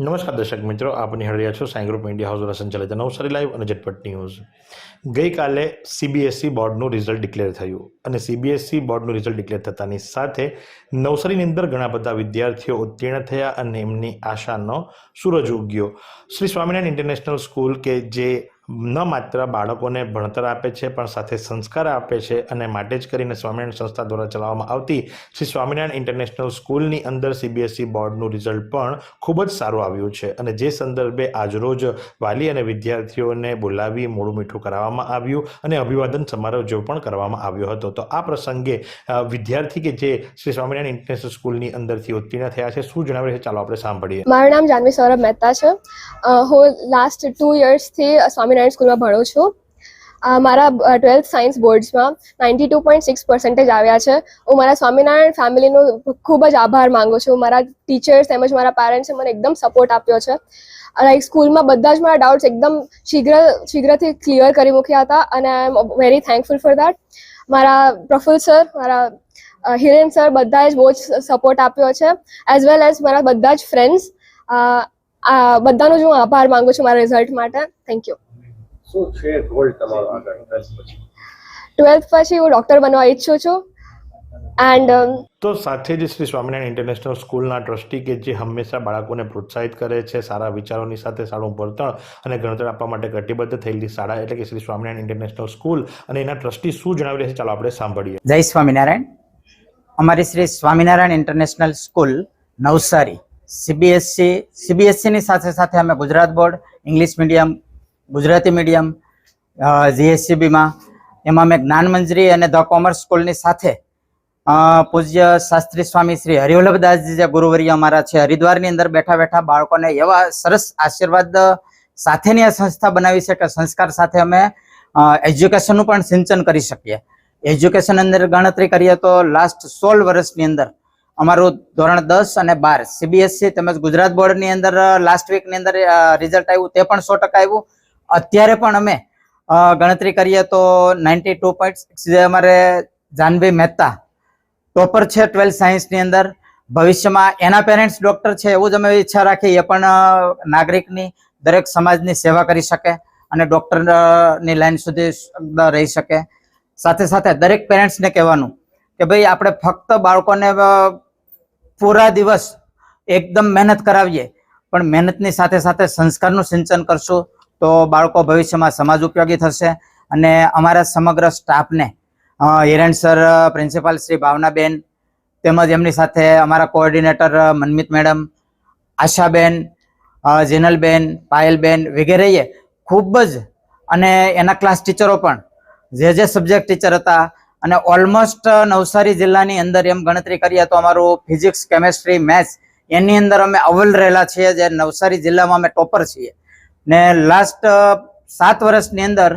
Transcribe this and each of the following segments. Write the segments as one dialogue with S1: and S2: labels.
S1: નમસ્કાર દર્શક મિત્રો, આપ નિહાળી રહ્યા છો સાઈ ગ્રુપ ઇન્ડિયા હાઉસ દ્વારા સંચાલિત નવસારી લાઈવ અને ઝટપટ ન્યૂઝ. ગઈકાલે સીબીએસઈ બોર્ડનું રિઝલ્ટ ડિક્લેર થયું અને સીબીએસઈ બોર્ડનું રિઝલ્ટ ડિક્લેર થતાની સાથે નવસારીની અંદર ઘણા બધા વિદ્યાર્થીઓ ઉત્તીર્ણ થયા અને એમની આશાનો સૂરજ ઉગ્યો. શ્રી સ્વામિનારાયણ ઇન્ટરનેશનલ સ્કૂલ કે જે ન માત્ર બાળકોને ભણતર આપે છે, પણ સાથે સંસ્કાર આપે છે અને માટે જ કરીને સ્વામિનારાયણ સંસ્થા દ્વારા ચલાવવામાં આવતી શ્રી સ્વામિનારાયણ ઇન્ટરનેશનલ સ્કૂલની અંદર સીબીએસઈ બોર્ડનું રિઝલ્ટ પણ ખૂબ જ સારું આવ્યું છે અને જે સંદર્ભે આજરોજ વાલી અને વિદ્યાર્થીઓને બોલાવી મોડું મીઠું કરાવવામાં આવ્યું અને અભિવાદન સમારોહ જેવો પણ કરવામાં આવ્યો હતો. તો આ પ્રસંગે વિદ્યાર્થી કે જે શ્રી સ્વામિનારાયણ ઇન્ટરનેશનલ સ્કૂલની અંદરથી ઉત્તીર્ણ થયા છે, શું જણાવે છે? ચાલો આપણે સાંભળીએ.
S2: મારું નામ જાનવી સૌરભ મહેતા છે. હું લાસ્ટ ટુ યર્સથી સ્વામિનારાયણ સ્કૂલમાં ભણું છું. મારા twelfth science બોર્ડ્સમાં ninety two point six percentage આવ્યા છે. હું મારા સ્વામિનારાયણ ફેમિલીનો ખૂબ જ આભાર માંગુ છું. મારા ટીચર્સ તેમજ મારા પેરેન્ટ્સે મને એકદમ સપોર્ટ આપ્યો છે. લાઈક, સ્કૂલમાં બધા જ મારા ડાઉટ્સ એકદમ શીઘ્ર, શીઘ્રથી ક્લિયર કરી મૂક્યા હતા અને I am very thankful for that મારા પ્રફુલ સર, મારા હિરેન સર બધાએ જ બહુ જ સપોર્ટ આપ્યો છે. એઝ વેલ એઝ મારા બધા જ ફ્રેન્ડ્સ બધાનો જ હું આભાર માંગુ છું મારા રિઝલ્ટ માટે. Thank you.
S3: શું છે ગોલ તમારો આગળ? ટ્વેલ્થ પછી.
S2: ટ્વેલ્થ પછી હું ડૉક્ટર બનવા ઈચ્છું છું. એન્ડ
S1: તો સાથે જ શ્રી સ્વામિનારાયણ ઇન્ટરનેશનલ સ્કૂલના ટ્રસ્ટી કે જે હંમેશા બાળકોને પ્રોત્સાહિત કરે છે સારા વિચારોની સાથે સારું ભણતર અને ગણતર આપવા માટે કટિબદ્ધ થયેલી શાળા એટલે કે શ્રી સ્વામિનારાયણ ઇન્ટરનેશનલ સ્કૂલ અને એના ટ્રસ્ટી શું જણાવી રહ્યા છે ચાલો આપણે સાંભળીએ.
S4: જય સ્વામિનારાયણ. અમારી Shri Swaminarayan international school Navsari. CBSC સીબીએસસીની સાથે સાથે અમે Gujarat board English medium Gujarati medium જીએસસીબીમાં એમાં અમે જ્ઞાનમંજરી અને ધ કોમર્સ સ્કૂલની સાથે પૂજ્ય શાસ્ત્રી સ્વામી શ્રી હરિવલ્લભદાસજી જે ગુરુવર્ય અમારા છે, હરિદ્વારની અંદર બેઠા બેઠા બાળકોને એવા સરસ આશીર્વાદ સાથેની આ સંસ્થા બનાવી છે કે સંસ્કાર સાથે અમે એજ્યુકેશનનું પણ સિંચન કરી શકીએ. એજ્યુકેશન અંદર ગણતરી કરીએ તો લાસ્ટ સોળ વર્ષની અંદર અમારું ધોરણ દસ અને બાર સીબીએસસી તેમજ ગુજરાત બોર્ડની અંદર લાસ્ટ વીકની અંદર રિઝલ્ટ આવ્યું તે પણ સો ટકા આવ્યું. અત્યારે પણ અમે ગણતરી કરીએ તો નાઇન્ટી ટુ પોઈન્ટ જે અમારે જાનવી મહેતા, ટોપર છે ટ્વેલ્થ સાયન્સની અંદર. ભવિષ્યમાં એના પેરેન્ટ્સ ડૉક્ટર છે એવું જ અમે ઈચ્છા રાખીએ, એ પણ નાગરિકની, દરેક સમાજની સેવા કરી શકે અને ડૉક્ટરની લાઈન સુધી રહી શકે. સાથે સાથે દરેક પેરેન્ટ્સને કહેવાનું કે ભાઈ, આપણે ફક્ત બાળકોને પૂરા દિવસ એકદમ મહેનત કરાવીએ, પણ મહેનતની સાથે સાથે સંસ્કારનું સિંચન કરશું તો બાળકો ભવિષ્યમાં સમાજ ઉપયોગી થશે અને અમારા સમગ્ર સ્ટાફને હિરેન સર, પ્રિન્સિપાલ શ્રી ભાવનાબેન તેમજ એમની સાથે અમારા કોઓર્ડિનેટર, મનમિત મેડમ, આશાબેન જેનલબેન, પાયલબેન વગેરેએ ખૂબ જ અને એના ક્લાસ ટીચરો પણ, જે જે સબ્જેક્ટ ટીચર હતા અને ઓલમોસ્ટ નવસારી જિલ્લાની અંદર એમ ગણતરી કરીએ તો અમારું ફિઝિક્સ, કેમેસ્ટ્રી, મેથ્સ એની અંદર અમે અવ્વલ રહેલા છીએ, જે નવસારી જિલ્લામાં અમે ટોપર છીએ. ને લાસ્ટ સાત વર્ષની અંદર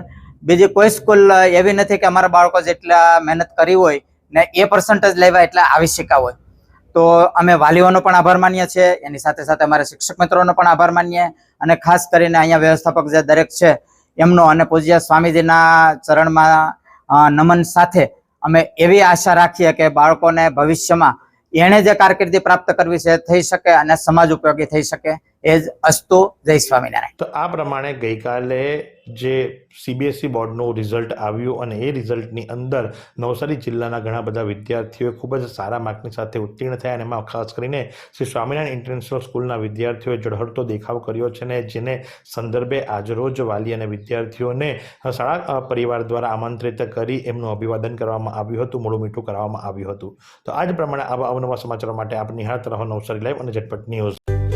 S4: બીજી કોઈ સ્કૂલ એવી નથી કે અમારા બાળકો જેટલા મહેનત કરી હોય ને એ પર્સન્ટેજ લેવા એટલા આવી શક્યા હોય. તો અમે વાલીઓનો પણ આભાર માનીએ છીએ, એની સાથે સાથે અમારા શિક્ષક મિત્રોનો પણ આભાર માનીએ અને ખાસ કરીને અહીંયા વ્યવસ્થાપક જે દરેક છે, એમનો અને પૂજ્ય સ્વામીજીના ચરણમાં નમન સાથે અમે એવી આશા રાખીએ કે બાળકોને ભવિષ્યમાં એણે જે કારકિર્દી પ્રાપ્ત કરવી છે થઈ શકે અને સમાજ ઉપયોગી થઈ શકે. એ અસ્તો જય સ્વામિનારાયણ
S1: તો આ પ્રમાણે ગઈકાલે જે સીબીએસઈ બોર્ડનું રિઝલ્ટ આવ્યું અને એ રિઝલ્ટની અંદર નવસારી જિલ્લાના ઘણા બધા વિદ્યાર્થીઓ ખૂબ જ સારા માર્કની સાથે ઉત્તીર્ણ થયા અને એમાં ખાસ કરીને શ્રી સ્વામિનારાયણ ઇન્ટરનેશનલ સ્કૂલના વિદ્યાર્થીઓએ ઝળહળતો દેખાવ કર્યો છે અને જેને સંદર્ભે આજરોજ વાલી અને વિદ્યાર્થીઓને શાળા પરિવાર દ્વારા આમંત્રિત કરી એમનું અભિવાદન કરવામાં આવ્યું હતું, મોડું મીઠું કરાવવામાં આવ્યું હતું. તો આ જ પ્રમાણે આવા અવનવા સમાચારો માટે આપ નિહાળતા રહો નવસારી લાઈવ અને ઝટપટ ન્યૂઝ.